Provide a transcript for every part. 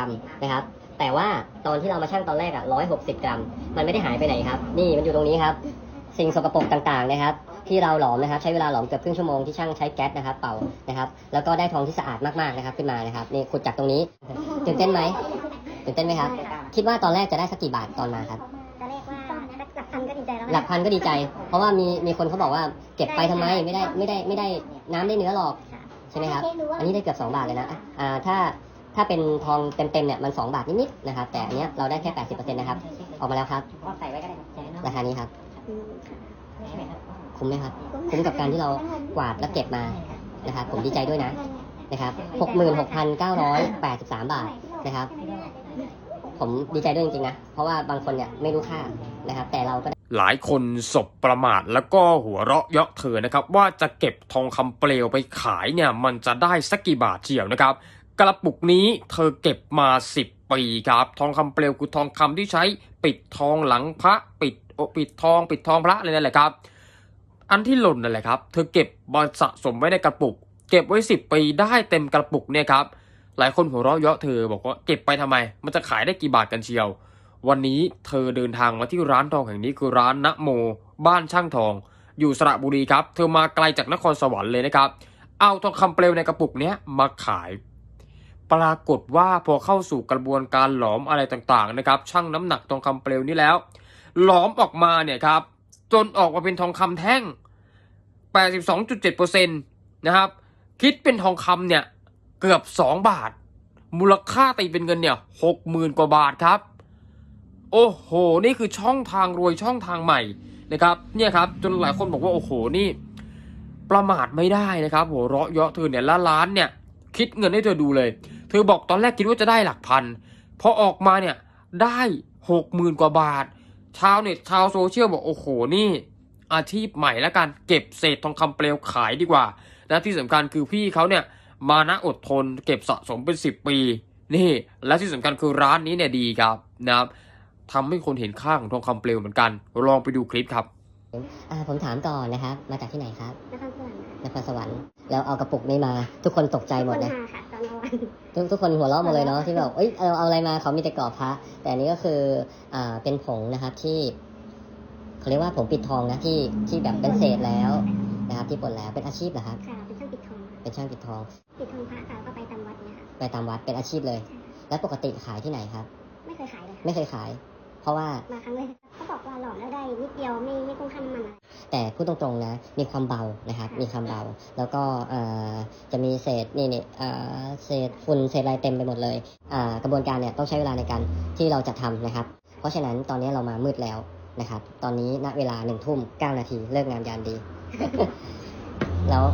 รัมนะครับ แต่ว่าตอนที่เรามาชั่งตอนแรกอะ160กรัม มันไม่ได้หายไปไหนครับ นี่มันอยู่ตรงนี้ครับ สิ่งสกปรกต่างๆนะครับ ที่เราหลอมนะครับ ใช้เวลาหลอมเกือบครึ่งชั่วโมงที่ช่างใช้แก๊สนะครับ เป่านะครับ แล้วก็ได้ทองที่สะอาดมากๆนะครับ ขึ้นมานะครับ นี่ขุดจากตรงนี้ตื่นเต้นไหมตื่นเต้นไหมครับ คิดว่าตอนแรกจะได้สักกี่บาทตอนมาครับตอนแรกว่าหลักพันก็ดีใจแล้วหลักพันก็ดีใจ เพราะว่ามีมีคนเขาบอกว่าเก็บไปทำไมไม่ได้ไม่ได้ไม่ได้น้ำได้เนื้อหรอกใช่ไหมครับ อันนี้ได้เกือบ2บาทเลยนะ อ่า ถ้า ถ้าเป็นทองเต็มๆเนี่ยมัน2บาทนิดๆนะครับ แต่อันเนี้ยเราได้แค่80%นะครับ ออกมาแล้วครับก็ใส่ไว้ก็ได้ครับราคานี้ครับอืมค่ะคุ้มไหมครับ คุ้มกับการที่เรากวาดและเก็บมานะครับ ผมดีใจด้วยนะนะครับ66,983 บาทนะครับ ผมดีใจด้วยจริงๆนะ เพราะว่าบางคนเนี่ยไม่รู้ค่านะครับ แต่เราก็หลายคนสบประมาทแล้วก็หัวเราะเยาะเธอนะครับ ว่าจะเก็บทองคำเปลวไปขายเนี่ย มันจะได้สักกี่บาทเชียวนะครับ กระปุกนี้เธอเก็บมา 10 ปีครับ ทองคำเปลวคือทองคำที่ใช้ปิดทองหลังพระปิดโอปิดทองปิดทองพระเลยนั่นแหละครับ อันที่หล่นนั่นแหละครับ เธอเก็บมาสะสมไว้ในกระปุก เก็บไว้ 10 ปีได้เต็มกระปุกเนี่ยครับ หลายคนหัวเราะเยาะเธอบอกว่าเก็บไปทำไม มันจะขายได้กี่บาทกันเชียว วันนี้เธอเดินทางมาที่ร้านทองแห่งนี้คือร้านณโม บ้านช่างทอง อยู่สระบุรีครับ เธอมาไกลจากนครสวรรค์เลยนะครับ เอาทองคำเปลวในกระปุกเนี้ยมาขาย ปรากฏว่าพอเข้าสู่กระบวนการหลอมอะไรต่างๆนะครับช่างน้ำหนักทองคำเปลวนี้แล้ว หลอมออกมาเนี่ยครับจนออกมาเป็นทองคำแท่ง 82.7%นะครับคิดเป็นทองคำเนี่ยเกือบ 2 บาท มูลค่าตีเป็นเงินเนี่ย60,000กว่าบาทครับ โอ้โห นี่คือช่องทางรวยช่องทางใหม่นะครับเนี่ยครับจนหลายคนบอกว่าโอ้โหนี่ ประมาทไม่ได้นะครับโหเราะเยาะเธอเนี่ยละล้านเนี่ยคิดเงินให้เธอดูเลย เธอบอกตอนแรกคิดว่าจะได้หลักพัน พอออกมาเนี่ยได้หกหมื่นกว่าบาท ชาวเน็ตชาวโซเชียลบอกโอ้โหนี่ อาชีพใหม่แล้วกันเก็บเศษทองคำเปลวขายดีกว่า และที่สำคัญคือพี่เขาเนี่ยมานะอดทนเก็บสะสมเป็น10ปี นี่ และที่สำคัญคือร้านนี้เนี่ยดีครับนะครับทำให้คนเห็นค่าของทองคำเปลวเหมือนกัน ลองไปดูคลิปครับอ่าผมถามก่อนนะครับ มาจากที่ไหนครับนครสวรรค์ค่ะนครสวรรค์แล้วเอากระปุกนี้มา ทุกคนตกใจหมดคนนะหาค่ะตอนกลางวัน ทุกทุกคนหัวเราะหมดเลยเนาะที่แบบเอ้ยเอาเอาอะไรมาเขามีแต่กรอบพระแต่อันนี้ก็คืออ่าเป็นผงนะครับที่เขาเรียกว่าผงปิดทองนะที่ที่แบบเป็นเศษแล้วนะครับ ที่ปนแล้วเป็นอาชีพเหรอครับค่ะเป็นช่างปิดทองค่ะเป็นช่างปิดทอง ปิดทองพระค่ะแล้วก็ไปตามวัดเนี่ยค่ะไปตามวัดเป็นอาชีพเลย แล้วปกติขายที่ไหนครับ ไม่เคยขายเลยค่ะไม่เคยขาย เพราะว่ามาครั้งแรกเขาบอกว่าหลอมแล้วได้นิดเดียวไม่ไม่คุ้มค่าน้ำมันอะไร แต่พูดตรงๆนะมีความเบานะครับ มีความเบา แล้วก็เอ่อจะมีเศษนี่นี่เอ่อเศษฝุ่นเศษอะไรเต็มไปหมดเลยอ่ากระบวนการเนี่ยต้องใช้เวลาในการที่เราจะทำนะครับ เพราะฉะนั้นตอนนี้เรามามืดแล้วนะครับ ตอนนี้ณเวลาหนึ่งทุ่มเก้านาทีเลิกงานยามดี แล้ว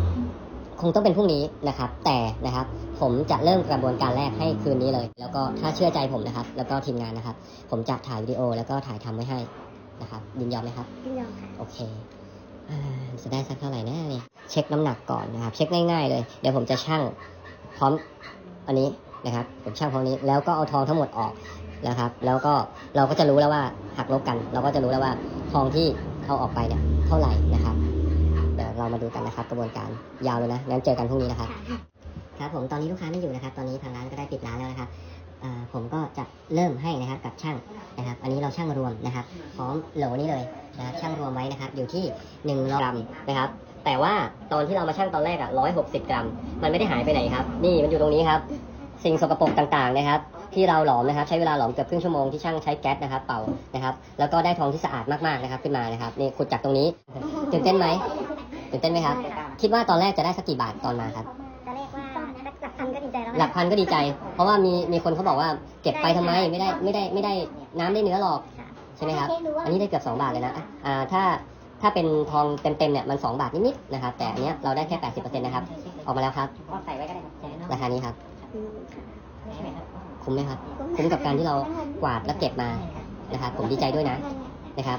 คงต้องเป็นพรุ่งนี้นะครับ แต่นะครับผมจะเริ่มกระบวนการแรกให้คืนนี้เลย แล้วก็ถ้าเชื่อใจผมนะครับ แล้วก็ทีมงานนะครับ ผมจะถ่ายวิดีโอแล้วก็ถ่ายทำไว้ให้นะครับยินยอมไหมครับยินยอมค่ะโอเคอ่า จะได้สักเท่าไหร่นะเนี่ยเช็คน้ำหนักก่อนนะครับ เช็คง่ายๆเลย เดี๋ยวผมจะชั่งพร้อมอันนี้นะครับ ผมชั่งพร้อมนี้ แล้วก็เอาทองทั้งหมดออกนะครับ แล้วก็เราก็จะรู้แล้วว่าหักลบกัน เราก็จะรู้แล้วว่าทองที่เอาออกไปเนี่ยเท่าไหร่นะครับ เดี๋ยวเรามาดูกันนะครับ กระบวนการยาวเลยนะงั้นเจอกันพรุ่งนี้นะครับค่ะครับผมตอนนี้ลูกค้าไม่อยู่นะครับ ตอนนี้ทางร้านก็ได้ปิดร้านแล้วนะครับอ่า ผมก็จะเริ่มให้นะครับกับช่างนะครับ อันนี้เราช่างรวมนะครับพร้อมโหลนี้เลยนะครับช่างรวมไว้นะครับ อยู่ที่1นึ่งกรัมนะครับ แต่ว่าตอนที่เรามาช่างตอนแรกอะ160กรัม มันไม่ได้หายไปไหนครับ นี่มันอยู่ตรงนี้ครับ สิ่งสกปรกต่างๆนะครับ ที่เราหลอมนะครับ ใช้เวลาหลอมเกือบครึ่งชั่วโมงที่ช่างใช้แก๊สนะครับ เป่านะครับ แล้วก็ได้ทองที่สะอาดมากๆนะครับ ขึ้นมานะครับนี่ขุดจากตรงนี้ตื่นเต้นไหมตื่นเต้นไหมครับ คิดว่าตอนแรกจะได้สักกี่บาทตอนมาครับ หลักพันก็ดีใจ เพราะว่ามีมีคนเขาบอกว่าเก็บไปทำไมไม่ได้ไม่ได้ไม่ได้น้ำได้เนื้อหรอกใช่ไหมครับ อันนี้ได้เกือบ2บาทเลยนะอ่าถ้าถ้าเป็นทองเต็มๆเนี่ยมัน2บาทนิดๆนะครับ แต่อันเนี้ยเราได้แค่80%นะครับ ออกมาแล้วครับก็ใส่ไว้ก็ได้ครับราคานี้ครับอืมค่ะคุ้มไหมครับ คุ้มกับการที่เรากวาดและเก็บมานะครับ ผมดีใจด้วยนะนะครับ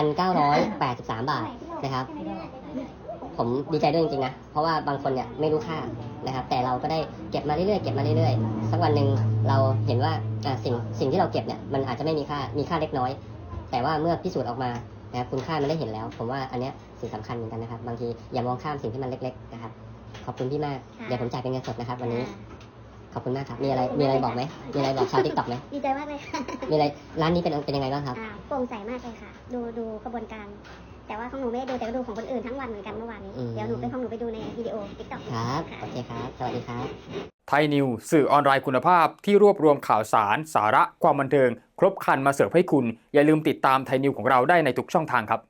66,983 บาทนะครับ ผมดีใจด้วยจริงๆนะ เพราะว่าบางคนเนี่ยไม่รู้ค่านะครับ แต่เราก็ได้เก็บมาเรื่อยๆ เก็บมาเรื่อยๆ สักวันหนึ่งเราเห็นว่าอ่าสิ่งสิ่งที่เราเก็บเนี่ยมันอาจจะไม่มีค่า มีค่าเล็กน้อย แต่ว่าเมื่อพิสูจน์ออกมานะครับคุณค่ามันได้เห็นแล้ว ผมว่าอันเนี้ยสิ่งสำคัญเหมือนกันนะครับ บางทีอย่ามองข้ามสิ่งที่มันเล็ก ๆ นะครับ ขอบคุณพี่มาก เดี๋ยวผมจ่ายเป็นเงินสดนะครับ วันนี้ ขอบคุณมากครับ มีอะไร มีอะไรบอกไหมมีอะไรบอกชาวทิกตอกไหมดีใจมากเลยค่ะ มีอะไร ร้านนี้เป็นเป็นยังไงบ้างครับอ่าโปร่งใสมากเลยค่ะ ดูดูกระบวนการ แต่ว่าของหนูไม่ได้ดูแต่ก็ดูของคนอื่นทั้งวันเหมือนกันเมื่อวานนี้ อืม เดี๋ยวหนูไปของหนูไปดูในวิดีโอติ๊กต็อก ครับ โอเคครับ สวัสดีครับ ไทยนิวสื่อออนไลน์คุณภาพที่รวบรวมข่าวสาร สาระความบันเทิง ครบครันมาเสิร์ฟให้คุณ อย่าลืมติดตามไทยนิวของเราได้ในทุกช่องทางครับ